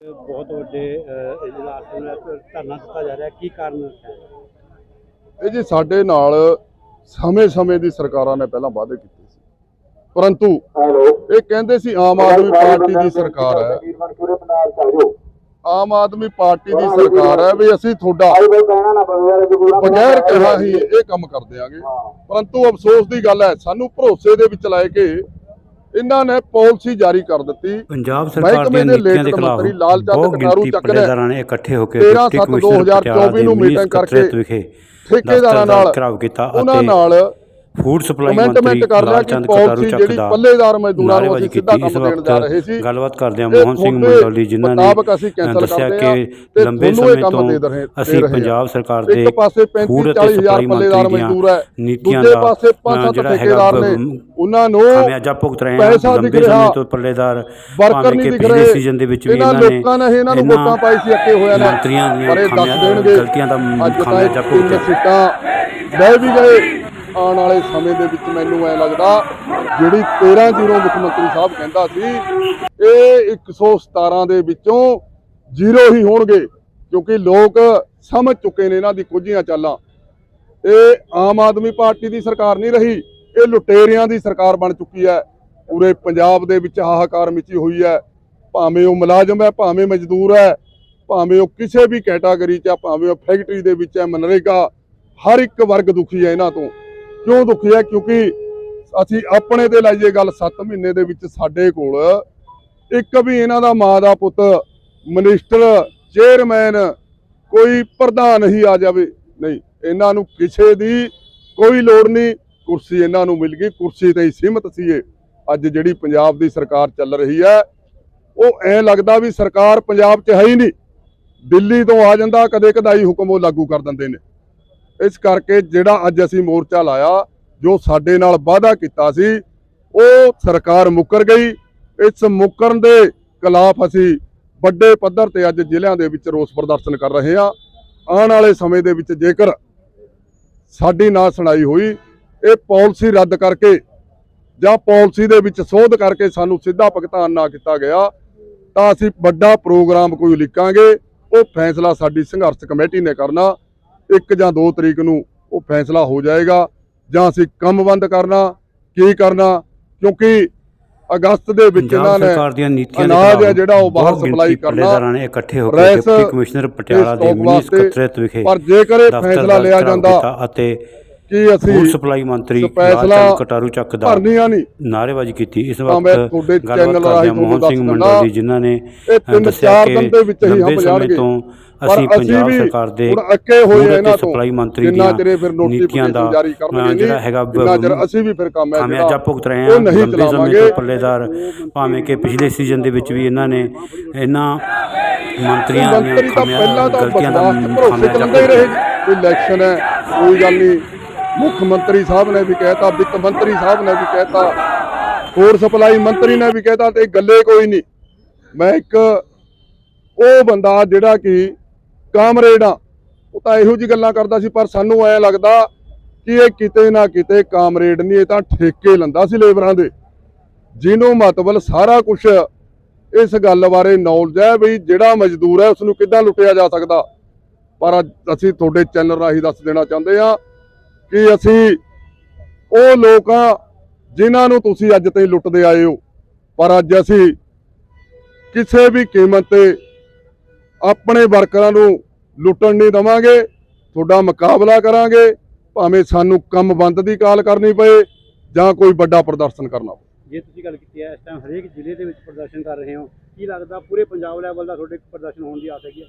ਬਹੁਤ ਵੱਡੇ ਇਜਲਾਸ ਨੂੰ ਧਰਨਾ ਦਿੱਤਾ ਜਾ ਰਿਹਾ ਕੀ ਕਾਰਨ ਹੈ? ਇਹ ਜੀ ਸਾਡੇ ਨਾਲ ਸਮੇਂ-ਸਮੇਂ ਦੀ ਸਰਕਾਰਾਂ ਨੇ ਪਹਿਲਾਂ ਵਾਅਦੇ ਕੀਤੇ ਸੀ। ਪਰੰਤੂ ਇਹ ਕਹਿੰਦੇ ਸੀ ਆਮ ਆਦਮੀ ਪਾਰਟੀ ਦੀ ਸਰਕਾਰ ਹੈ। ਆਮ ਆਦਮੀ ਪਾਰਟੀ ਦੀ ਸਰਕਾਰ ਹੈ ਵੀ ਅਸੀਂ ਤੁਹਾਡਾ ਬਗੈਰ ਕਿਹਾ ਹੀ ਇਹ ਕੰਮ ਕਰ ਦਿਆਂਗੇ। ਪਰੰਤੂ ਅਫਸੋਸ ਦੀ ਗੱਲ ਹੈ ਸਾਨੂੰ ਭਰੋਸੇ ਦੇ ਵਿੱਚ ਲੈ ਕੇ ਇਹਨਾਂ ਨੇ ਪਾਲਿਸੀ ਜਾਰੀ ਕਰ ਦਿੱਤੀ। ਪੰਜਾਬ ਸਰਕਾਰ ਦੀਆਂ ਦੇ ਨੀਤੀਆਂ ਦੇ ਖਿਲਾਫ ਬਹੁਤ ਗਿਣਤੀ ਪੱਲੇਦਾਰਾਂ ਨੇ ਇਕੱਠੇ ਹੋ ਕੇ 13 ਡਿਪਟੀ ਕਮਿਸ਼ਨਰ 2024 ਪਟਿਆਲਾ ਨੂੰ ਮੀਟਿੰਗ ਕਰਕੇ ਠੇਕੇਦਾਰਾਂ ਨਾਲ ਘਿਰਾਓ ਕੀਤਾ ਉਹਨਾਂ ਅਤੇ ਨਾਲ ਫੂਡ ਸਪਲਾਈ ਮੰਤਰੀ ਲਾਲ ਚੰਦ ਕਟਾਰੂ ਪਾਲਿਸੀ ਚੱਕ ਜਿਹੜੀ ਦਾ ਪੱਲੇਦਾਰ ਮਜ਼ਦੂਰਾਂ ਨੂੰ ਅਸੀਂ ਸਿੱਧਾ ਕੰਮ ਦੇਣ ਜਾ ਰਹੇ ਸੀ। ਗੱਲਬਾਤ ਕਰਦੇ ਹਾਂ ਮੋਹਨ ਸਿੰਘ ਮੰਡੋਲੀ ਜਿਨ੍ਹਾਂ ਨੇ ਮੁਤਾਬਕ ਅਸੀਂ ਕੈਂਸਲ ਦੱਸਿਆ ਕਿ ਲੰਬੇ ਸਮੇਂ ਤੋਂ ਅਸੀਂ। ਪੰਜਾਬ ਸਰਕਾਰ ਦੇ ਇੱਕ ਪਾਸੇ 35 ਫੂਡ ਅਤੇ 40 ਹਜ਼ਾਰ ਸਪਲਾਈ ਪੱਲੇਦਾਰ ਮੰਤਰੀ ਦੀਆਂ ਮਜ਼ਦੂਰ ਹੈ ਨੀਤੀਆਂ ਦਾ ਜਿਹੜਾ ਠੇਕੇਦਾਰ ਹੈਗਾ ਨੇ ਉਹਨਾਂ ਨੂੰ ਖਾਮਿਆਜਾ ਭੁਗਤ ਰਹੇ ਪੈਸਾ ਹਾਂ ਦਿਖ ਲੰਬੇ ਸਮੇਂ ਤੋਂ ਪੱਲੇਦਾਰ ਵਰਕਰ ਭਾਵੇਂ ਨਹੀਂ ਕਿ ਪਿਛਲੇ ਸੀਜ਼ਨ ਦੇ ਵਿੱਚ ਵੀ ਇਹਨਾਂ ਨੇ ਲੋਕਾਂ ਨੇ ਇਹਨਾਂ ਨੂੰ ਵੋਟਾਂ ਪਾਈ ਸੀ ਅੱਕੇ ਹੋਇਆ ਨੇ। ਮੰਤਰੀਆਂ ਦੀਆਂ ਗਲਤੀਆਂ ਦਾ ਖਾਮਿਆਜਾ ਸੀਟਾਂ ਲੈ ਵੀ ਗਏ। ਆਉਣ ਵਾਲੇ ਸਮੇਂ ਦੇ ਵਿੱਚ ਮੈਨੂੰ ਐ ਲੱਗਦਾ ਜਿਹੜੀ 13 ਜ਼ੀਰੋ ਮੁੱਖ ਮੰਤਰੀ ਸਾਹਿਬ ਕਹਿੰਦਾ ਸੀ, ਇਹ 117 ਦੇ ਵਿੱਚੋਂ ਜ਼ੀਰੋ ਹੀ ਹੋਣਗੇ, ਕਿਉਂਕਿ ਲੋਕ ਸਮਝ ਚੁੱਕੇ ਨੇ ਇਹਨਾਂ ਦੀ ਕੁਝੀਆਂ ਚਾਲਾਂ। ਇਹ ਆਮ ਆਦਮੀ ਪਾਰਟੀ ਦੀ ਸਰਕਾਰ ਨਹੀਂ ਰਹੀ, ਇਹ ਲੁਟੇਰਿਆਂ ਦੀ ਸਰਕਾਰ ਬਣ ਚੁੱਕੀ ਹੈ। ਪੂਰੇ ਪੰਜਾਬ ਦੇ ਵਿੱਚ ਹਾਹਾਕਾਰ ਮਚੀ ਹੋਈ ਹੈ। ਭਾਵੇਂ ਉਹ ਮੁਲਾਜ਼ਮ ਹੈ, ਭਾਵੇਂ ਮਜ਼ਦੂਰ ਹੈ, ਭਾਵੇਂ ਉਹ ਕਿਸੇ ਵੀ ਕੈਟਾਗਰੀ 'ਚ ਆ ਭਾਵੇਂ ਉਹ ਫੈਕਟਰੀ ਦੇ ਵਿੱਚ ਹੈ, ਮਨਰੇਗਾ, ਹਰ ਇੱਕ ਵਰਗ ਦੁਖੀ ਹੈ ਇਹਨਾਂ ਤੋਂ। ਕਿਉਂ ਦੁਖੀ ਹੈ? ਕਿਉਂਕਿ ਅਸੀਂ ਆਪਣੇ ਤੇ ਲਾਈਏ ਗੱਲ 7 ਮਹੀਨੇ ਦੇ ਵਿੱਚ ਸਾਡੇ ਕੋਲ। ਇੱਕ ਵੀ ਇਹਨਾਂ ਦਾ ਮਾਂ ਦਾ ਪੁੱਤ ਮਿਨਿਸਟਰ, ਚੇਅਰਮੈਨ ਕੋਈ ਪ੍ਰਧਾਨ ਹੀ ਆ ਜਾਵੇ। ਨਹੀਂ, ਇਹਨਾਂ ਨੂੰ ਕਿਸੇ ਦੀ ਕੋਈ ਲੋੜ ਨਹੀਂ। ਕੁਰਸੀ ਇਹਨਾਂ ਨੂੰ ਮਿਲ ਗਈ। ਕੁਰਸੀ ਤੇ ਹੀ ਸੀਮਤ ਸੀ ਇਹ ਅੱਜ ਜਿਹੜੀ ਪੰਜਾਬ ਦੀ ਸਰਕਾਰ ਚੱਲ ਰਹੀ ਹੈ, ਉਹ ਐ ਲੱਗਦਾ ਵੀ ਸਰਕਾਰ ਪੰਜਾਬ 'ਚ ਹੈ ਹੀ ਨਹੀਂ। ਦਿੱਲੀ ਤੋਂ ਆ ਜਾਂਦਾ, ਕਦੇ ਕਦਾਈ ਹੁਕਮ ਉਹ ਲਾਗੂ ਕਰ ਦਿੰਦੇ ਨੇ। ਇਸ ਕਰਕੇ ਜਿਹੜਾ ਅੱਜ ਅਸੀਂ ਮੋਰਚਾ ਲਾਇਆ, ਜੋ ਸਾਡੇ ਨਾਲ ਵਾਅਦਾ ਕੀਤਾ ਸੀ, ਉਹ ਸਰਕਾਰ ਮੁੱਕਰ ਗਈ। ਇਸ ਮੁੱਕਰਨ ਦੇ ਖਿਲਾਫ ਅਸੀਂ ਵੱਡੇ ਪੱਧਰ ਤੇ ਅੱਜ ਜ਼ਿਲ੍ਹਿਆਂ ਦੇ ਵਿੱਚ ਰੋਸ ਪ੍ਰਦਰਸ਼ਨ ਕਰ ਰਹੇ ਹਾਂ। ਆਉਣ ਵਾਲੇ ਸਮੇਂ ਦੇ ਵਿੱਚ ਜੇਕਰ ਸਾਡੀ ਨਾ ਸੁਣਾਈ ਹੋਈ, ਇਹ ਪਾਲਿਸੀ ਰੱਦ ਕਰਕੇ ਜਾਂ ਪਾਲਿਸੀ ਦੇ ਵਿੱਚ ਸੋਧ ਕਰਕੇ ਸਾਨੂੰ ਸਿੱਧਾ ਭੁਗਤਾਨ ਨਾ ਕੀਤਾ ਗਿਆ, ਤਾਂ ਅਸੀਂ ਵੱਡਾ ਪ੍ਰੋਗਰਾਮ ਕੋਈ ਲਿਖਾਂਗੇ ਉਹ ਫੈਸਲਾ ਸਾਡੀ ਸੰਘਰਸ਼ ਕਮੇਟੀ ਨੇ ਕਰਨਾ। ਇੱਕ ਜਾਂ ਦੋ ਤਰੀਕ ਨੂੰ ਉਹ ਫੈਸਲਾ ਹੋ ਜਾਏਗਾ ਜਾਂ ਅਸੀਂ ਕੰਮ ਬੰਦ ਕਰਨਾ ਕੀ ਕਰਨਾ ਕਿਉਂਕਿ ਅਗਸਤ ਦੇ ਵਿੱਚ ਇਹਨਾਂ ਨੇ ਸਰਕਾਰ ਦੀਆਂ ਨੀਤੀਆਂ ਦੇ ਅਨਾਜ ਖਿਲਾਫ ਜਿਹੜਾ ਉਹ ਬਾਹਰ ਸਪਲਾਈ ਕਰਨਾ, ਪੱਲੇਦਾਰਾਂ ਨੇ ਇਕੱਠੇ ਹੋ ਕੇ ਡਿਪਟੀ ਕਮਿਸ਼ਨਰ ਪਟਿਆਲਾ ਦੇ ਮਿਨੀ ਸਕੱਤਰੇਤ ਵਿਖੇ ਪਰ ਜੇਕਰ ਇਹ ਫੈਸਲਾ ਲਿਆ ਜਾਂਦਾ ਅਤੇ ਕਿ ਫੂਡ ਅਸੀਂ ਸਪਲਾਈ ਮੰਤਰੀ ਫੈਸਲਾ ਲਾਲ ਚੰਦ ਕਟਾਰੂ ਚੱਕ ਦਾ ਭਰਨੀਆਂ ਨਹੀਂ। ਨਾਅਰੇਬਾਜ਼ੀ ਕੀਤੀ। ਇਸ ਵਕਤ ਗੱਲਬਾਤ ਕਰਦੇ ਮੋਹਨ ਸਿੰਘ ਮੰਡੋਲੀ ਜਿਨ੍ਹਾਂ ਨੇ ਦੱਸਿਆ ਚਾਰ ਕਿ ਲੰਬੇ ਸਮੇਂ ਤੋਂ ਅਸੀਂ ਪੰਜਾਬ ਸਰਕਾਰ ਦੇ ਹੁਣ ਅੱਕੇ ਹੋਏ ਫੂਡ ਇਹਨਾਂ ਤੋਂ ਸਪਲਾਈ ਮੰਤਰੀ ਦੀਆਂ ਨੀਤੀਆਂ ਦਾ ਜਿਹੜਾ ਹੈਗਾ ਅਸੀਂ ਵੀ ਫਿਰ ਕੰਮ ਹੈ ਖਾਮਿਆਜਾ ਭੁਗਤ ਰਹੇ ਹਾਂ ਲੰਬੇ ਸਮੇਂ ਤੋਂ ਪੱਲੇਦਾਰ ਭਾਵੇਂ ਕਿ ਪਿਛਲੇ ਸੀਜ਼ਨ ਦੇ ਵਿੱਚ ਵੀ ਇਹਨਾਂ ਨੇ ਇਹਨਾਂ ਮੰਤਰੀਆਂ ਦੀਆਂ ਤਾਂ ਗਲਤੀਆਂ ਦਾ ਖਾਮਿਆਜਾ ਚੱਲਦਾ ਹੀ ਰਹੇਗਾ ਕੋਈ ਇਲੈਕਸ਼ਨ ਹੈ ਕੋਈ ਗੱਲ ਨਹੀਂ। ਮੁੱਖ ਮੰਤਰੀ ਸਾਹਿਬ ਨੇ ਵੀ ਕਹਿਤਾ, ਵਿੱਤ ਮੰਤਰੀ ਸਾਹਿਬ ਨੇ ਵੀ ਕਹਿਤਾ, ਹੋਰ ਸਪਲਾਈ ਮੰਤਰੀ ਨੇ ਵੀ ਕਹਿਤਾ ਤੇ ਗੱਲੇ ਕੋਈ ਨਹੀਂ। ਮੈਂ ਇੱਕ ਉਹ ਬੰਦਾ ਜਿਹੜਾ ਕਿ ਕਾਮਰੇਡ ਆ, ਉਹ ਤਾਂ ਇਹੋ ਜੀ ਗੱਲਾਂ ਕਰਦਾ ਸੀ, ਪਰ ਸਾਨੂੰ ਐ ਲੱਗਦਾ ਕਿ ਇਹ ਕਿਤੇ ਨਾ ਕਿਤੇ ਕਾਮਰੇਡ ਨਹੀਂ, ਇਹ ਤਾਂ ਠੇਕੇ ਲੰਦਾ ਸੀ ਲੇਬਰਾਂ ਦੇ। ਜਿਹਨੂੰ ਮਤਲਬ ਸਾਰਾ ਕੁਝ ਇਸ ਗੱਲ ਬਾਰੇ ਨੌਲੇਜ ਹੈ ਵੀ ਜਿਹੜਾ ਮਜ਼ਦੂਰ ਹੈ ਉਸ ਨੂੰ ਕਿੱਦਾਂ ਲੁੱਟਿਆ ਜਾ ਸਕਦਾ। ਪਰ ਅੱਜ ਅਸੀਂ ਤੁਹਾਡੇ ਚੈਨਲ ਰਾਹੀਂ ਦੱਸ ਦੇਣਾ ਚਾਹੁੰਦੇ ਹਾਂ ਕਿ ਅਸੀਂ ਉਹ ਲੋਕ ਲੋਕਾਂ ਜਿਨ੍ਹਾਂ ਨੂੰ ਤੁਸੀਂ ਅੱਜ ਤਾਈਂ ਲੁੱਟਦੇ ਆਏ ਹੋ, ਪਰ ਅੱਜ ਅਸੀਂ ਕਿਸੇ ਵੀ ਕੀਮਤ ਤੇ ਆਪਣੇ ਵਰਕਰਾਂ ਨੂੰ ਲੁੱਟਣ ਨਹੀਂ ਦਵਾਂਗੇ, ਤੁਹਾਡਾ ਮੁਕਾਬਲਾ ਕਰਾਂਗੇ, ਭਾਵੇਂ ਸਾਨੂੰ ਕੰਮ ਬੰਦ ਦੀ ਕਾਲ ਕਰਨੀ ਪਏ ਜਾਂ ਕੋਈ ਵੱਡਾ ਪ੍ਰਦਰਸ਼ਨ ਕਰਨਾ ਪਵੇ ਜੇ ਤੁਸੀਂ ਗੱਲ ਕੀਤੀ ਹੈ, ਇਸ ਟਾਈਮ ਹਰੇਕ ਜ਼ਿਲ੍ਹੇ ਦੇ ਵਿੱਚ ਪ੍ਰਦਰਸ਼ਨ ਕਰ ਰਹੇ ਹੋ, ਕੀ ਲੱਗਦਾ ਪੂਰੇ ਪੰਜਾਬ ਲੈਵਲ ਦਾ ਤੁਹਾਡੇ ਪ੍ਰਦਰਸ਼ਨ ਹੋਣ ਦੀ ਆਸ ਹੈਗੀ ਹੈ?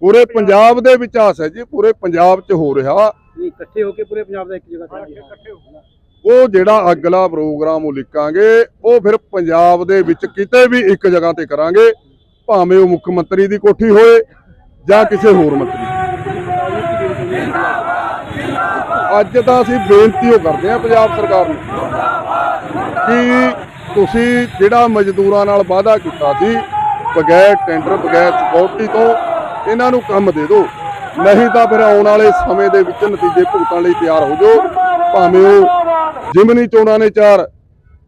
ਪੂਰੇ ਪੰਜਾਬ ਦੇ ਵਿੱਚ ਆਸ ਹੈ ਜੀ ਪੂਰੇ ਪੰਜਾਬ 'ਚ ਹੋ ਰਿਹਾ ਇਕੱਠੇ ਹੋ ਕੇ ਪੂਰੇ ਪੰਜਾਬ ਦਾ ਇੱਕ ਜਗ੍ਹਾ ਤੇ ਇਕੱਠੇ ਹੋ ਉਹ ਜਿਹੜਾ ਅਗਲਾ ਪ੍ਰੋਗਰਾਮ ਉਹ ਲਿਖਾਂਗੇ ਉਹ ਫਿਰ ਪੰਜਾਬ ਦੇ ਵਿੱਚ ਕਿਤੇ ਵੀ ਇੱਕ ਜਗ੍ਹਾ ਤੇ ਕਰਾਂਗੇ ਭਾਵੇਂ ਉਹ ਮੁੱਖ ਮੰਤਰੀ ਦੀ ਕੋਠੀ ਹੋਏ ਜਾਂ ਕਿਸੇ ਹੋਰ ਮੰਤਰੀ। ਅੱਜ ਤਾਂ ਅਸੀਂ ਬੇਨਤੀ ਉਹ ਕਰਦੇ ਹਾਂ ਪੰਜਾਬ ਸਰਕਾਰ ਨੂੰ ਕਿ ਤੁਸੀਂ ਜਿਹੜਾ ਮਜ਼ਦੂਰਾਂ ਨਾਲ ਵਾਅਦਾ ਕੀਤਾ ਸੀ ਬਗੈਰ ਟੈਂਡਰ ਬਗੈਰ ਸਿਕਿਉਰਿਟੀ ਤੋਂ ਇਹਨਾਂ ਨੂੰ ਕੰਮ ਦੇ ਦਿਓ। ਨਹੀਂ ਤਾਂ ਫਿਰ ਆਉਣ ਵਾਲੇ ਸਮੇਂ ਦੇ ਵਿੱਚ ਨਤੀਜੇ ਭੁਗਤਣ ਲਈ ਤਿਆਰ ਹੋ ਜਾਓ। ਭਾਵੇਂ ਉਹ ਜਿਮਨੀ ਚੋਣਾਂ ਨੇ ਚਾਰ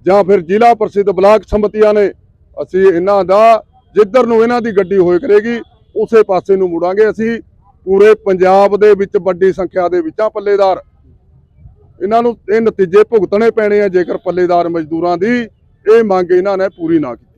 ਜਾਂ ਫਿਰ ਜ਼ਿਲ੍ਹਾ ਪ੍ਰਸਿੱਧ ਬਲਾਕ ਸੰਮਤੀਆਂ ਨੇ, ਅਸੀਂ ਇਹਨਾਂ ਦਾ ਜਿੱਧਰ ਨੂੰ ਇਹਨਾਂ ਦੀ ਗੱਡੀ ਹੋਏ ਕਰੇਗੀ, ਉਸੇ ਪਾਸੇ ਨੂੰ ਮੁੜਾਂਗੇ ਅਸੀਂ। ਪੂਰੇ ਪੰਜਾਬ ਦੇ ਵਿੱਚ ਵੱਡੀ ਸੰਖਿਆ ਦੇ ਵਿੱਚ ਆ ਪੱਲੇਦਾਰ। ਇਹਨਾਂ ਨੂੰ ਇਹ ਨਤੀਜੇ ਭੁਗਤਣੇ ਪੈਣੇ ਆ ਜੇਕਰ ਪੱਲੇਦਾਰ ਮਜ਼ਦੂਰਾਂ ਦੀ। ਇਹ ਮੰਗ ਇਹਨਾਂ ਨੇ ਪੂਰੀ ਨਾ ਕੀਤੀ।